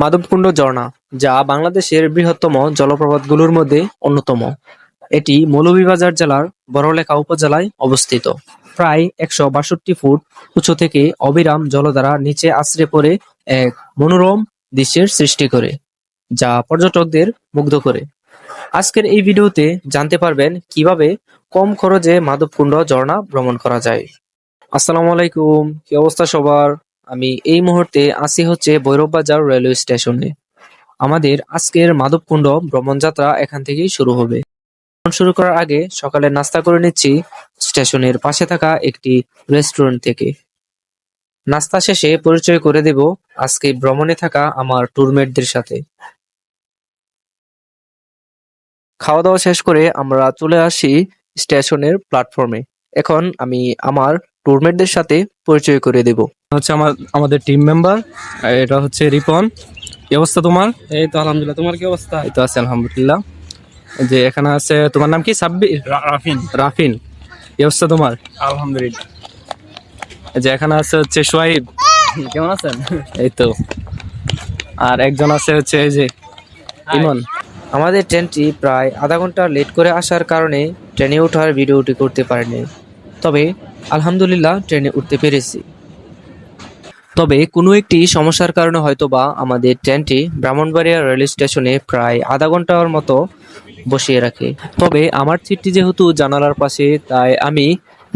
মাধবকুণ্ড ঝর্ণা যা বাংলাদেশের বৃহত্তম জলপ্রপাতগুলোর মধ্যে অন্যতম। এটি মৌলভীবাজার জেলার বড়লেখা উপজেলায় অবস্থিত। প্রায় একশো বাষট্টি ফুট উঁচু থেকে অবিরাম জলধারা নিচে আছড়ে পড়ে এক মনোরম দৃশ্যের সৃষ্টি করে, যা পর্যটকদের মুগ্ধ করে। আজকের এই ভিডিওতে জানতে পারবেন কীভাবে কম খরচে মাধবকুণ্ড ঝর্ণা ভ্রমণ করা যায়। আসসালামু আলাইকুম কি অবস্থা সবার আমি এই মুহূর্তে আছি হচ্ছে ভৈরববাজার রেলওয়ে স্টেশনে। আমাদের আজকের মাধবকুণ্ড ভ্রমণ যাত্রা এখান থেকেই শুরু হবে। ভ্রমণ শুরু করার আগে সকালে নাস্তা করে নিচ্ছি স্টেশনের পাশে থাকা একটি রেস্টুরেন্ট থেকে। নাস্তা শেষে পরিচয় করে দেব আজকে ভ্রমণে থাকা আমার ট্যুরমেটদের সাথে। খাওয়া দাওয়া শেষ করে আমরা চলে আসি স্টেশনের প্ল্যাটফর্মে। এখন আমি আমার ট্যুরমেটদের সাথে পরিচয় করে দেব। হচ্ছে আমার আমাদের টিম মেম্বার এটা হচ্ছে রিপন। কি অবস্থা তোমার? এই তো আলহামদুলিল্লাহ। তোমার কি অবস্থা? এই তো আছে আলহামদুলিল্লাহ। যে এখানে আছে তোমার নাম কি? সাব্বির রাফিন। রাফিন। কি অবস্থা তোমার? আলহামদুলিল্লাহ। যে এখানে আছে হচ্ছে সোয়াইব কেমন আছেন? এই তো। আর একজন আছে হচ্ছে এই যে ইমন। আমাদের ট্রেনটি প্রায় আধা ঘণ্টা লেট করে আসার কারণে ট্রেনে ওঠার ভিডিওটি করতে পারিনি। তবে আলহামদুলিল্লাহ ট্রেনে উঠতে পেরেছি। তবে কোনো একটি সমস্যার কারণে হয়তোবা আমাদের ট্রেনটি ব্রাহ্মণবাড়িয়া রেল স্টেশনে প্রায় আধা ঘণ্টার মতো বসিয়ে রাখে। তবে আমার সিটটি যেহেতু জানালার পাশে, তাই আমি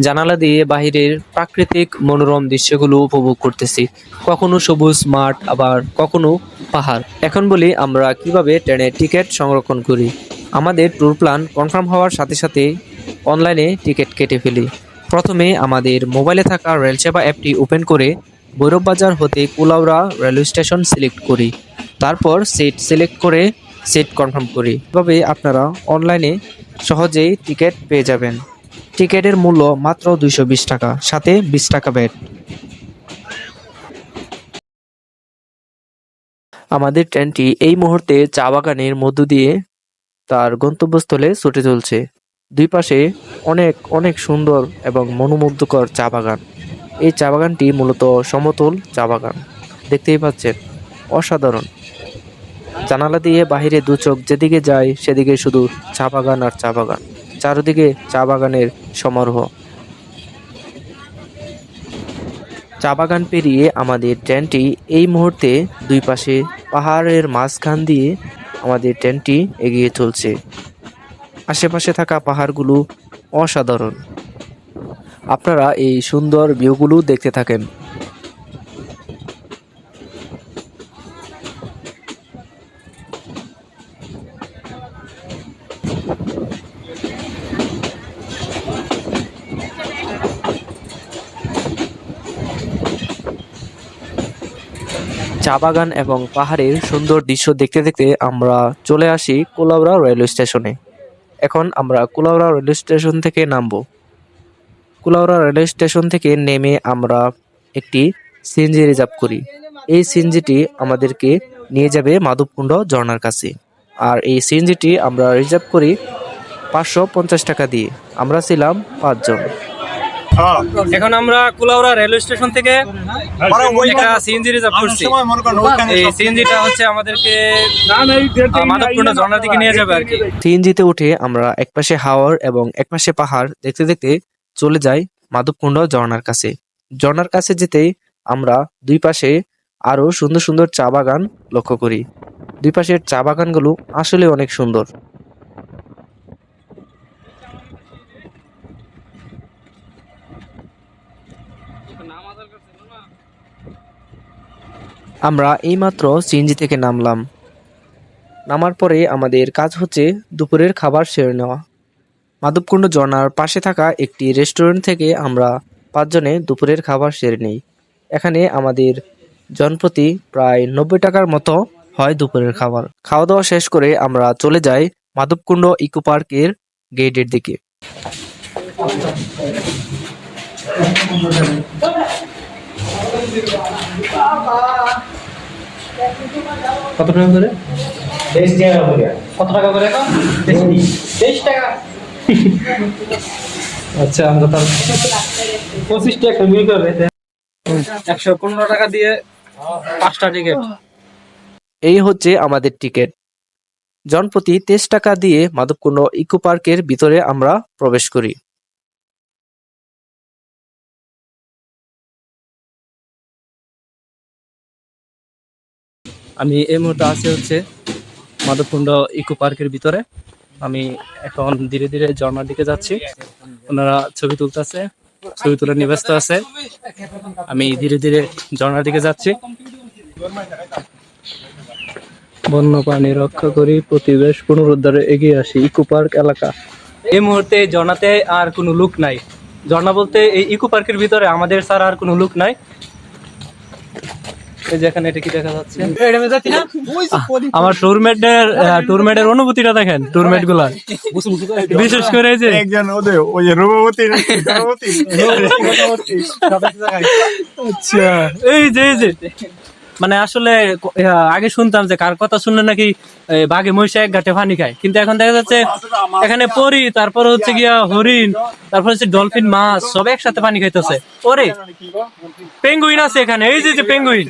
জানালা দিয়ে বাহিরের প্রাকৃতিক মনোরম দৃশ্যগুলো উপভোগ করতেছি। কখনো সবুজ মাঠ, আবার কখনো পাহাড়। এখন বলি আমরা কীভাবে ট্রেনের টিকিট সংরক্ষণ করি। আমাদের ট্যুর প্ল্যান কনফার্ম হওয়ার সাথে সাথে অনলাইনে টিকিট কেটে ফেলি। প্রথমে আমাদের মোবাইলে থাকা রেল সেবা অ্যাপটি ওপেন করে ভৈরববাজার হতে কুলাউড়া রেলওয়ে স্টেশন সিলেক্ট করি। তারপর সিট সিলেক্ট করে সিট কনফার্ম করি। এভাবে আপনারা অনলাইনে সহজেই টিকিট পেয়ে যাবেন। টিকিটের মূল্য মাত্র দুইশো বিশ টাকা, সাথে বিশ টাকা ব্যাট। আমাদের ট্রেনটি এই মুহূর্তে চা বাগানের মধ্য দিয়ে তার গন্তব্যস্থলে ছুটে চলছে। দুই পাশে অনেক অনেক সুন্দর এবং মনোমুগ্ধকর চা বাগান। এই চা বাগানটি মূলত সমতল চা বাগান। দেখতেই পাচ্ছেন, অসাধারণ। জানালা দিয়ে বাহিরে দু চোখ যেদিকে যায়, সেদিকে শুধু চা বাগান আর চা বাগান। চারদিকে চা বাগানের সমারোহ। চা বাগান পেরিয়ে আমাদের ট্রেনটি এই মুহূর্তে দুই পাশে পাহাড়ের মাঝখান দিয়ে আমাদের ট্রেনটি এগিয়ে চলছে। আশেপাশে থাকা পাহাড়গুলো অসাধারণ। আপনারা এই সুন্দর ভিউগুলো দেখতে থাকেন। চা বাগান এবং পাহাড়ের সুন্দর দৃশ্য দেখতে দেখতে আমরা চলে আসি কুলাউড়া রেলওয়ে স্টেশনে। এখন আমরা কুলাউড়া রেলওয়ে স্টেশন থেকে নামবো। কুলাউড়া রেলওয়ে স্টেশন থেকে নেমে আমরা একটি সিএনজি রিজার্ভ করি। এই সিএনজিটি আমাদেরকে নিয়ে যাবে মাধবকুণ্ড ঝর্ণার কাছে। আর এই সিএনজিটি আমরা রিজার্ভ করি পাঁচশো পঞ্চাশ টাকা দিয়ে। আমরা ছিলাম পাঁচজন। এখন আমরা কুলাউড়া রেলওয়ে স্টেশন থেকে একটা সিএনজি রিজার্ভ করছি। এই সিএনজিটা হচ্ছে আমাদেরকে ঝর্ণার দিকে নিয়ে যাবে আর কি। সিএনজিতে উঠে আমরা একপাশে হাওর এবং একপাশে পাহাড়। দেখতে দেখতে চলে যাই মাধবকুণ্ড ঝর্ণার কাছে। ঝর্ণার কাছে যেতেই আমরা দুই পাশে আরও সুন্দর সুন্দর চা বাগান লক্ষ্য করি। দুই পাশের চা বাগানগুলো আসলে অনেক সুন্দর। আমরা এইমাত্র সিএনজি থেকে নামলাম। নামার পরে আমাদের কাজ হচ্ছে দুপুরের খাবার সেরে নেওয়া। মাধবকুণ্ড ঝর্ণার পাশে থাকা একটি রেস্টুরেন্ট থেকে আমরা পাঁচজনে দুপুরের খাবার সেরে নেই। এখানে আমাদের জনপ্রতি প্রায় নব্বই টাকার মতো হয় দুপুরের খাবার। খাওয়া দাওয়া শেষ করে আমরা চলে যাই মাধবকুণ্ড ইকো পার্কের গেটের দিকে। কত টাকা করে? কত টাকা করে তেইশ টাকা। আচ্ছা আমরা তার পঁচিশ টাকা মিল করে একশো পনেরো টাকা দিয়ে পাঁচটা টিকিট এই হচ্ছে আমাদের টিকিট জনপ্রতি তেইশ টাকা দিয়ে মাধবকুণ্ড ইকো পার্কের ভিতরে আমরা প্রবেশ করি। আমি এই মুহূর্তে আছি হচ্ছে মাধবকুণ্ড ইকো পার্কের ভিতরে। আমি এখন ধীরে ধীরে ঝর্ণার দিকে যাচ্ছি। ওনারা ছবি তুলতেছে ছবি তুলে নিয়ে ব্যস্ত আছে। আমি ধীরে ধীরে ঝর্ণার দিকে যাচ্ছি। বন্য বন্যপ্রাণী রক্ষা করি প্রতিবেশ পুনরুদ্ধারে এগিয়ে আসি ইকো পার্ক এলাকা। এই মুহূর্তে ঝর্ণাতে আর কোনো লুক নাই। ঝর্ণা বলতে এই ইকো পার্কের ভিতরে আমাদের স্যার আর কোনো লুক নাই। এই যে এখানে এটা কি দেখা যাচ্ছে? আমার টুরমেটের টুরমেটের অনুভূতিটা দেখেন টুরমেটগুলা বিশেষ করে এই যে একজন ওদের ওই যে রূপবতী? আচ্ছা এই যে এই যে। মানে আসলে আগে শুনতাম যে কার কথা শুনলে নাকি বাঘে মহিষে এক ঘাটে পানি খায়। কিন্তু এখন দেখা যাচ্ছে এখানে পরি, তারপর হচ্ছে গিয়া হরিণ, তারপর হচ্ছে ডলফিন, মাছ, সব একসাথে পানি খাইতেছে। ওরে, পেঙ্গুইন আছে এখানে, এই যে পেঙ্গুইন।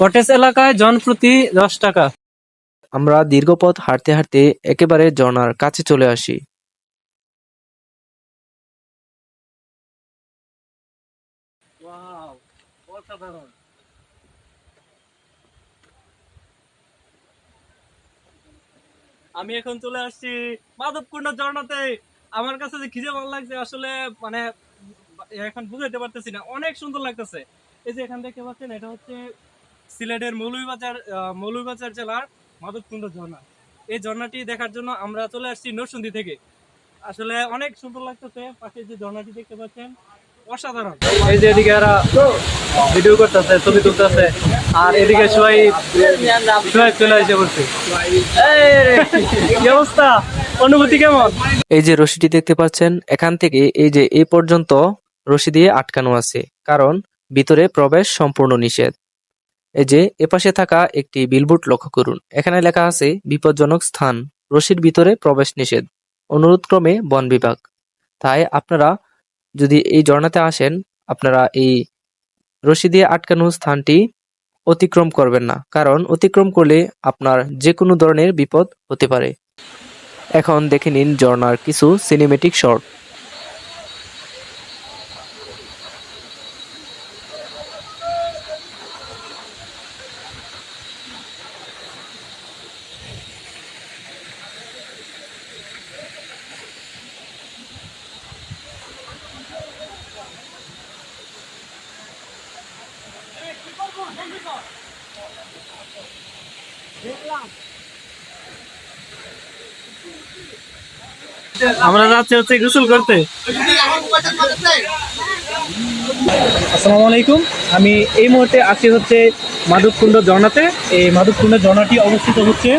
কটেজ এলাকায় জন প্রতি দশ টাকা। আমরা দীর্ঘ পথ হাঁটতে হাঁটতে একেবারে ঝর্ণার কাছে চলে আসি। আমি এখন চলে আসছি মাধবকুণ্ড ঝর্ণাতে। আমার কাছে যে খিদে ভালো লাগছে আসলে মানে এখন বুঝাইতে পারতেছি না, অনেক সুন্দর লাগতেছে। এই যে এখান দেখতে পাচ্ছেন, এটা হচ্ছে সিলেটের মৌলভীবাজার মৌলভীবাজার জেলার মাধবকুণ্ড ঝর্ণা। এই ঝর্ণাটি দেখার জন্য আমরা চলে আসছি নরসিংদী থেকে। আসলে অনেক সুন্দর লাগতেছে, পাশে যে ঝর্ণাটি দেখতে পাচ্ছেন, অসাধারণ। এই যে এদিকে ভিডিও করতেছে, ছবি তুলতেছে। এই যে রশিটি দেখতে পাচ্ছেন, এখান থেকে এই যে এই পর্যন্ত রশি দিয়ে আটকানো আছে, কারণ ভিতরে প্রবেশ সম্পূর্ণ নিষেধ। এই যে এপাশে থাকা একটি বিলবোর্ড লক্ষ্য করুন, এখানে লেখা আছে, বিপজ্জনক স্থান, রশির ভিতরে প্রবেশ নিষেধ, অনুরোধক্রমে বন বিভাগ। তাই আপনারা যদি এই ঝর্ণাতে আসেন, আপনারা এই রশি দিয়ে আটকানো স্থানটি অতিক্রম করবেন না, কারণ অতিক্রম করলে আপনার যে কোনো ধরনের বিপদ হতে পারে। এখন দেখে নিন ঝর্ণার কিছু সিনেমেটিক শট আমরা যাচ্ছি হচ্ছে গোসল করতে। আসসালামু আলাইকুম। আমি এই মুহূর্তে আছি হচ্ছে মাধবকুণ্ড ঝর্ণাতে। এই মাধবকুণ্ড ঝর্ণাটি অবস্থিত হচ্ছে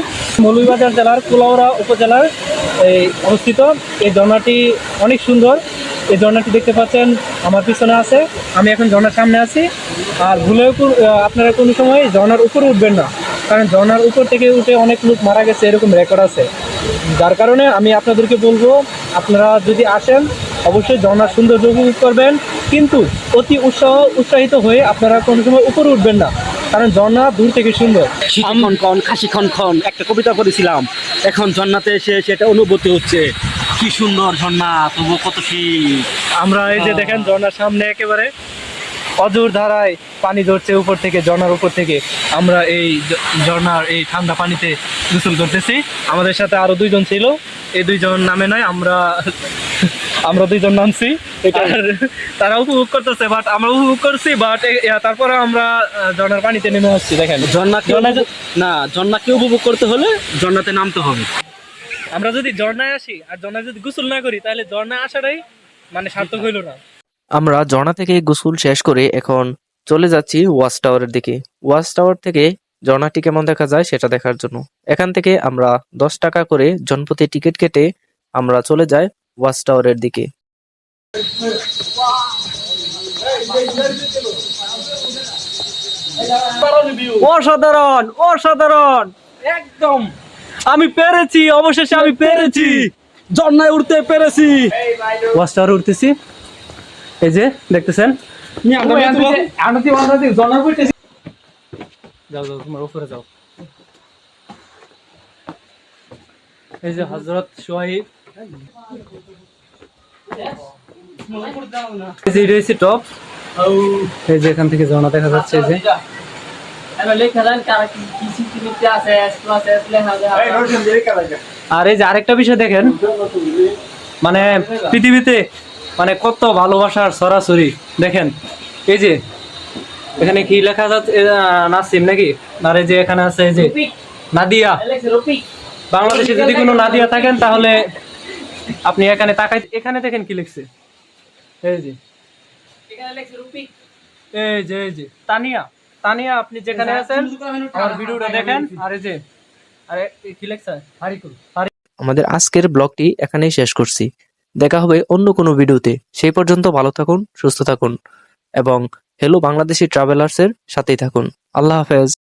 মৌলভীবাজার জেলার কুলাউড়া উপজেলার, এই অবস্থিত। এই ঝর্ণাটি অনেক সুন্দর। এই ঝর্ণাটি দেখতে পাচ্ছেন, আমার পিছনে আছে। আমি এখন ঝর্ণার সামনে আছি। আর ভুলেও আপনারা কোনো সময় ঝর্ণার উপরে উঠবেন না। কারণ ঝর্ণার উপর থেকে উঠে অনেক লোক মারা গেছে এরকম রেকর্ড আছে। যার কারণে আমি আপনাদেরকে বলব আপনারা যদি আসেন অবশ্যই ঝর্ণার সৌন্দর্য উপভোগ করবেন। কিন্তু অতি উৎসাহ উৎসাহিত হয়ে আপনারা কোনো সময় উপরে উঠবেন না কারণ ঝর্ণা দূর থেকে সুন্দর। খন খাসি খন খন একটা কবিতা করেছিলাম এখন ঝর্ণাতে এসে সেটা অনুভূতি হচ্ছে। কি সুন্দর ঝর্ণা তবু কত শীত। আমরা এই যে দেখেন ঝর্ণার সামনে একেবারে অজোর ধারায় পানি ঝরছে উপর থেকে ঝর্ণার উপর থেকে। আমরা এই ঝ- ঝর্ণার এই ঠান্ডা পানিতে গোসল করতেছি। আমাদের সাথে আরও দুইজন ছিল। এই দুইজন নামে নয় আমরা আমরা দুইজন নামছি। তারা উপভোগ করতেছে বাট আমরা উপভোগ করছি বাট তারপরে আমরা আহ, ঝর্ণার পানিতে নেমে আসছি দেখেন। ঝর্ণা না ঝর্ণাকে উপভোগ করতে হলে ঝর্ণাতে নামতে হবে। আমরা যদি ঝর্ণায় আসি আর ঝর্ণায় যদি গোসল না করি তাহলে ঝর্ণায় আসাটাই মানে সার্থক হইল না। আমরা ঝর্ণা থেকে গোসল শেষ করে এখন চলে যাচ্ছি ওয়াচ টাওয়ারের দিকে। ওয়াচ টাওয়ার থেকে ঝর্ণাটি কেমন দেখা যায় সেটা দেখার জন্য। এখান থেকে আমরা দশ টাকা করে জনপ্রতি টিকিট কেটে আমরা চলে যাই ওয়াচ টাওয়ারের দিকে। অসাধারণ অসাধারণ। একদম। আমি পেরেছি অবশেষে আমি পেরেছি। ঝর্ণায় উঠতে পেরেছি। ওয়াস্টার উঠতেছি এই যে দেখতেছেন? যাও যাও তোমার উপরে যাও। এই যে হজরত সোহাইব। এই যে টপ। এই যে এখান থেকে ঝর্ণা দেখা যাচ্ছে এই যে। আর এই যে আরেকটা বিষয় দেখেন মানে পৃথিবীতে মানে কত ভালোবাসার সরাসরি। দেখেন এই যে এখানে কি লেখা যাচ্ছে নাসিম নাকি? আর এই যে এখানে আছে এই যে নাদিয়া। বাংলাদেশে যদি কোনো নাদিয়া থাকেন তাহলে আপনি এখানে তাকাই এখানে দেখেন কি লিখছে। এই যে। এই যে এই যে তানিয়া। তানিয়া আপনি যেখানে আছেন আমার ভিডিওটা দেখেন। আর এই যে আরে কি লেখছে? হারিকুল আমাদের আজকের ব্লগটি এখানেই শেষ করছি। দেখা হবে অন্য কোনো ভিডিওতে। সেই পর্যন্ত ভালো থাকুন, সুস্থ থাকুন, এবং হ্যালো বাংলাদেশি ট্রাভেলার্সের সাথেই থাকুন। আল্লাহ হাফেজ।